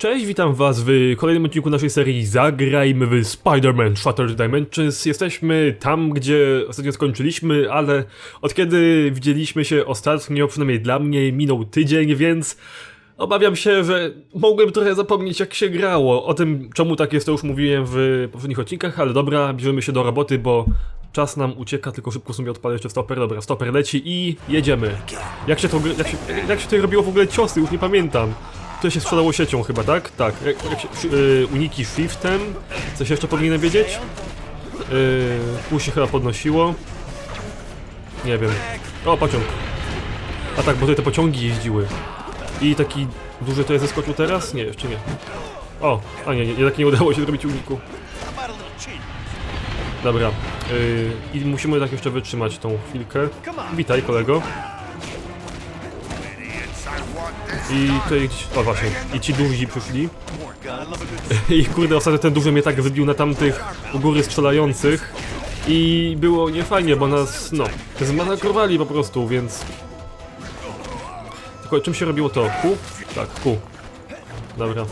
Cześć, witam was w kolejnym odcinku naszej serii Zagrajmy w Spider-Man Shattered Dimensions. Jesteśmy tam, gdzie ostatnio skończyliśmy, ale od kiedy widzieliśmy się ostatnio, przynajmniej dla mnie, minął tydzień, więc obawiam się, że mogłem trochę zapomnieć jak się grało. O tym, czemu tak jest, to już mówiłem w poprzednich odcinkach, ale dobra, bierzemy się do roboty, bo czas nam ucieka, tylko szybko sobie odpalę jeszcze stoper. Dobra, stoper leci i jedziemy. Jak się to, jak się, jak się tutaj robiło w ogóle ciosy, już nie pamiętam. To się sprzedało siecią chyba, tak? Tak. Jak, jak się, uniki shiftem. Coś jeszcze powinienem wiedzieć? Yy, pół się chyba podnosiło. Nie wiem. O, pociąg. A tak, bo tutaj te pociągi jeździły. I taki duży to jest zeskoczył teraz? Nie, jeszcze nie. O, a nie, nie, jednak nie udało się zrobić uniku. Dobra. Yy, I musimy tak jeszcze wytrzymać tą chwilkę. Witaj, kolego. I tutaj, o właśnie, i ci duzi przyszli. I kurde, ostatnio ten duży mnie tak wybił na tamtych u góry strzelających. I było niefajnie, bo nas, no, zmasakrowali po prostu, więc... Tylko czym się robiło to? Q? Tak, Q. Dobra.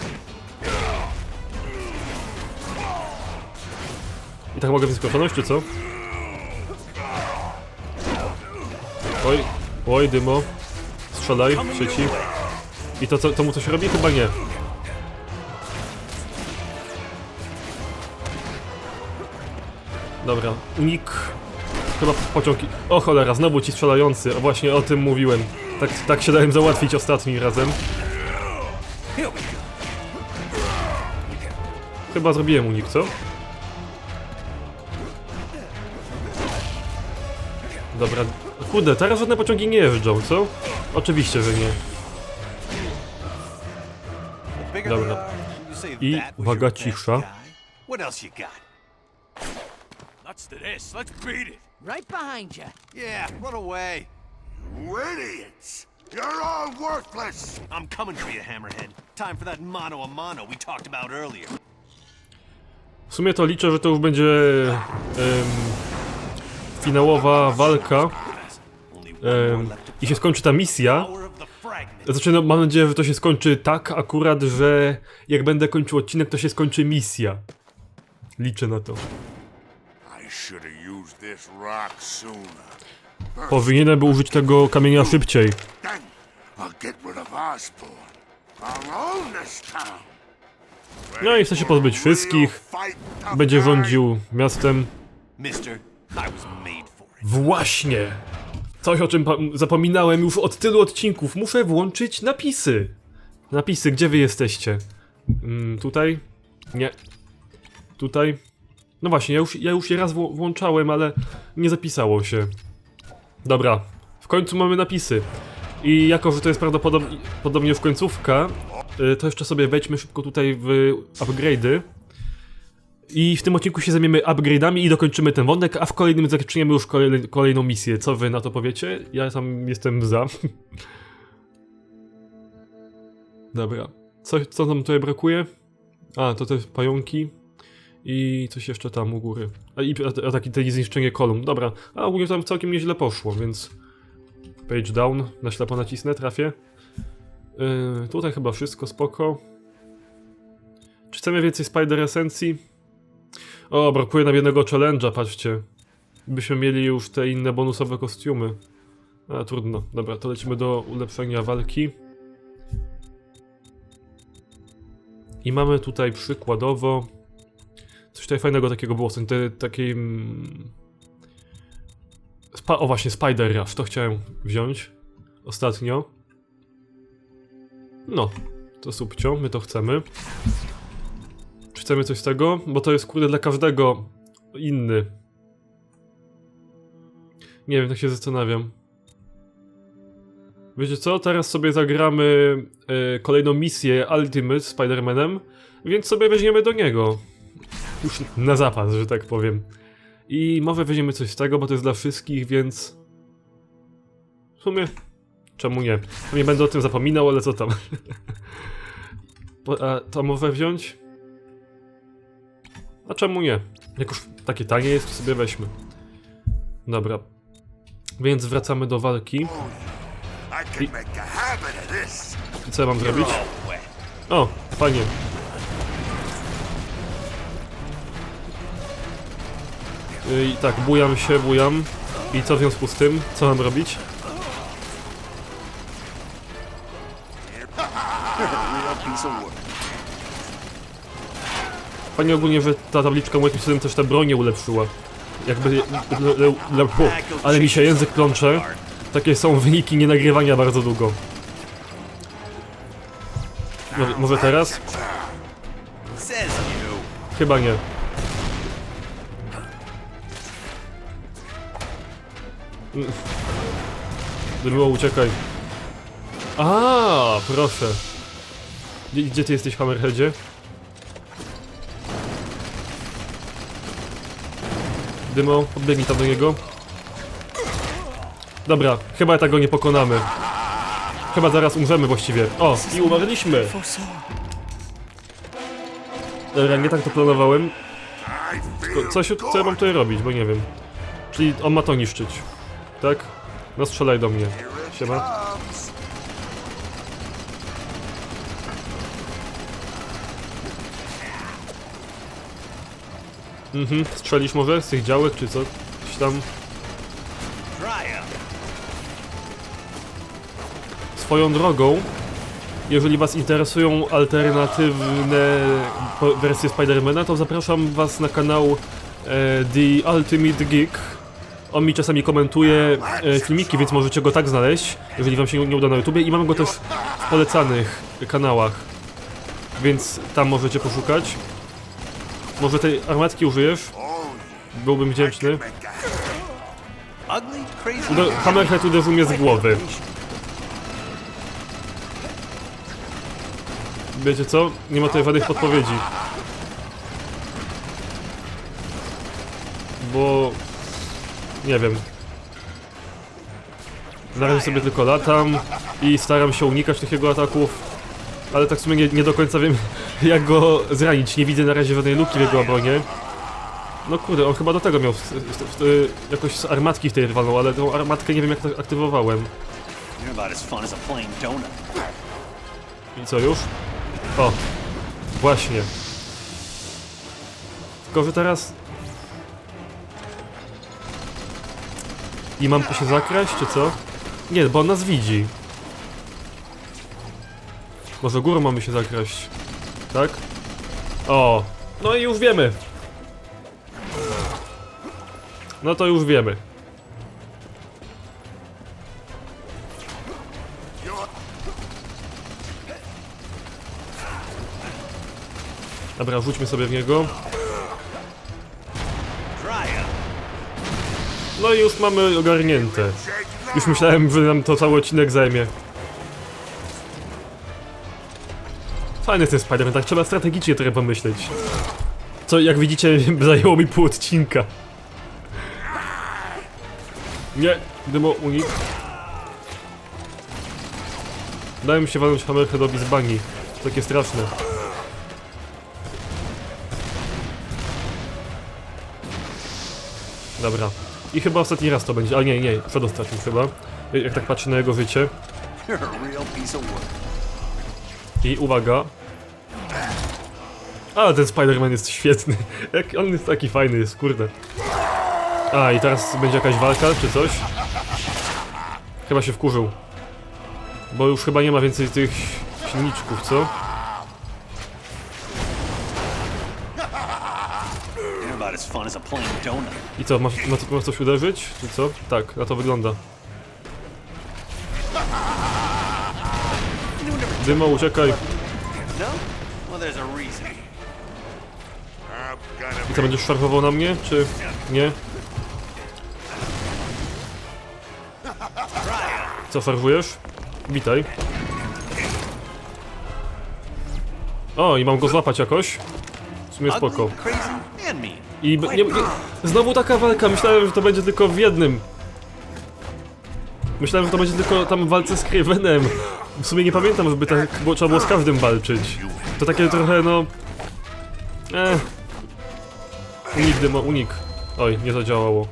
I tak mogę w nieskończoność, czy co? Oj, oj, dymo. Strzelaj, trzeci. I to co, to mu coś robi? Chyba nie. Dobra, unik. Chyba pociąg. O cholera, znowu ci strzelający. O, właśnie o tym mówiłem. Tak, tak się dałem załatwić ostatnim razem. Chyba zrobiłem unik, co? Dobra. Kurde, teraz żadne pociągi nie jeżdżą, co? Oczywiście, że nie. Dobra. I uwaga, cisza. What else you got? Nuts to this. Let's beat it. Right behind you. Yeah, run away. Idiots! You're all worthless! I'm coming for you, Hammerhead. Time for that mano a mano we talked about earlier. W sumie to liczę, że to już będzie em, finałowa walka to i się skończy ta misja. Znaczy, no, mam nadzieję, że to się skończy tak akurat, że jak będę kończył odcinek, to się skończy misja. Liczę na to. Powinienem był użyć tego kamienia szybciej. No i chce się pozbyć wszystkich. Będzie rządził miastem. Właśnie! Coś o czym zapominałem już od tylu odcinków. Muszę włączyć napisy. Napisy, gdzie wy jesteście? Mm, tutaj? Nie. Tutaj? No właśnie, ja już, ja już je raz włączałem, ale nie zapisało się. Dobra, w końcu mamy napisy. I jako, że to jest prawdopodobnie podobnie już końcówka, y, to jeszcze sobie wejdźmy szybko tutaj w upgrade'y. I w tym odcinku się zajmiemy upgrade'ami i dokończymy ten wątek, a w kolejnym zaczniemy już kolej, kolejną misję. Co wy na to powiecie? Ja tam jestem za. Dobra. Co, co nam tutaj brakuje? A, to te pająki. I coś jeszcze tam u góry. A, i a, a takie zniszczenie kolumn. Dobra. A ogólnie tam całkiem nieźle poszło, więc... Page down. Na ślepo nacisnę, trafię. Yy, tutaj chyba wszystko spoko. Czy chcemy więcej Spider Esencji? O, brakuje nam jednego challenge'a, patrzcie. Byśmy mieli już te inne bonusowe kostiumy. A, trudno. Dobra, to lecimy do ulepszenia walki. I mamy tutaj przykładowo... Coś tutaj fajnego takiego było, te, takiej... mm, Spa o właśnie, Spider Rush, to chciałem wziąć ostatnio. No, to subcio, my to chcemy. Chcemy coś z tego? Bo to jest kurde dla każdego inny. Nie wiem, tak się zastanawiam. Wiecie co? Teraz sobie zagramy e, kolejną misję Ultimate Spider-Manem, więc sobie weźmiemy do niego. Już na zapas, że tak powiem. I może weźmiemy coś z tego, bo to jest dla wszystkich, więc... W sumie... Czemu nie? Nie będę o tym zapominał, ale co tam. A to może wziąć? A czemu nie? Jak już takie tanie jest, to sobie weźmy. Dobra. Więc wracamy do walki. I co ja mam zrobić? O! Fajnie. I tak, bujam się, bujam. I co w związku z tym? Co mam robić? Fajnie ogólnie, że ta tabliczka moim system też te bronie ulepszyła. Jakby... Le, le, le, o, ale mi się język plącze. Takie są wyniki nienagrywania bardzo długo. Może, może teraz? Chyba nie. Było, uciekaj. A, proszę. Gdzie, gdzie ty jesteś, Hammerheadzie? Dymo, podbiegnij tam do niego. Dobra, chyba tak go nie pokonamy. Chyba zaraz umrzemy właściwie. O, i umarliśmy! Dobra, nie tak to planowałem. Tylko co, się, co ja mam tutaj robić, bo nie wiem. Czyli on ma to niszczyć. Tak? No strzelaj do mnie. Siema. Mhm, strzelisz może z tych działek, czy co? Coś tam swoją drogą. Jeżeli was interesują alternatywne wersje Spidermana, to zapraszam was na kanał e, The Ultimate Geek. On mi czasami komentuje e, filmiki, więc możecie go tak znaleźć, jeżeli wam się nie uda na YouTubie. I mam go też w polecanych kanałach, więc tam możecie poszukać. Może tej armatki użyjesz? Byłbym wdzięczny. Ude- Hammerhead uderzył mnie z głowy. Wiecie co? Nie ma tutaj żadnych podpowiedzi. Bo... Nie wiem. Na razie sobie tylko latam i staram się unikać tych jego ataków. Ale tak w sumie nie, nie do końca wiem jak go zranić. Nie widzę na razie żadnej luki w jego obronie. No kurde, on chyba do tego miał w, w, w, w, jakoś z armatki w tej walną, ale tą armatkę nie wiem jak to aktywowałem. I co już? O, właśnie. Tylko, że teraz... I mam się zakraść, czy co? Nie, bo on nas widzi. Może górą mamy się zakraść. Tak? O, no i już wiemy. No to już wiemy. Dobra, rzućmy sobie w niego. No i już mamy ogarnięte. Już myślałem, że nam to cały odcinek zajmie. Fajny ten Spider-Man, tak trzeba strategicznie trochę pomyśleć. Co, jak widzicie, zajęło mi pół odcinka. Nie, dymo, unik. Dałem się walnąć Hammerheadowi z bani. Takie straszne. Dobra. I chyba ostatni raz to będzie, ale nie, nie, przedostatni chyba. Jak tak patrzę na jego życie. I uwaga. Ale ten Spider-Man jest świetny. Jak on jest taki fajny, jest kurde. A, i teraz będzie jakaś walka, czy coś? Chyba się wkurzył. Bo już chyba nie ma więcej tych silniczków, co? I co, masz, ma, ma coś uderzyć, czy co? Tak, na to wygląda. Dymo, uciekaj. No? Well, there's a reason. I co, będziesz szarpował na mnie, czy nie? Co, farwujesz? Witaj. O, i mam go złapać jakoś? W sumie spoko. I nie, nie, znowu taka walka, myślałem, że to będzie tylko w jednym. Myślałem, że to będzie tylko tam w walce z Cravenem. W sumie nie pamiętam, żeby tak było, trzeba było z każdym walczyć. To takie trochę, no... Eh. Unik, dymo, unik. Oj, nie zadziałało.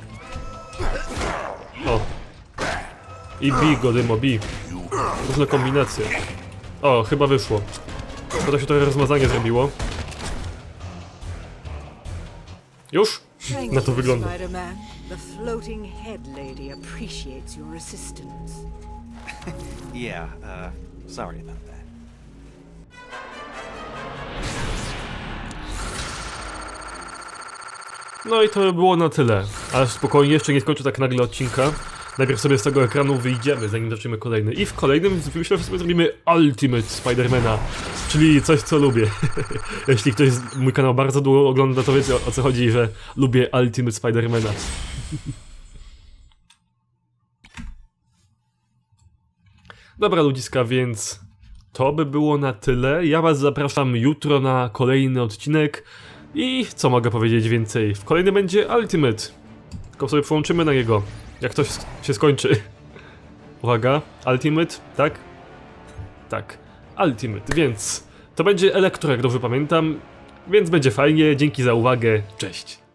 O. I bij go, dymo, bij. Różne kombinacje. O, chyba wyszło. Bo to się trochę rozmazanie zrobiło. Już? Na to wygląda. Spider-Man. The floating head lady appreciates your assistance. Yeah, uh, sorry about that. No i to by było na tyle. Ale spokojnie, jeszcze nie skończę tak nagle odcinka. Najpierw sobie z tego ekranu wyjdziemy, zanim zaczniemy kolejny. I w kolejnym myślę, że sobie zrobimy Ultimate Spidermana, czyli coś, co lubię. Jeśli ktoś mój kanał bardzo długo ogląda, to wiecie o, o co chodzi, że lubię Ultimate Spidermana. Dobra ludziska, więc to by było na tyle. Ja was zapraszam jutro na kolejny odcinek. I co mogę powiedzieć więcej? W kolejnym będzie Ultimate. Tylko sobie przełączymy na niego. Jak to się- skończy. Uwaga, Ultimate, tak? Tak, Ultimate, więc to będzie Elektro, jak dobrze pamiętam. Więc będzie fajnie. Dzięki za uwagę. Cześć.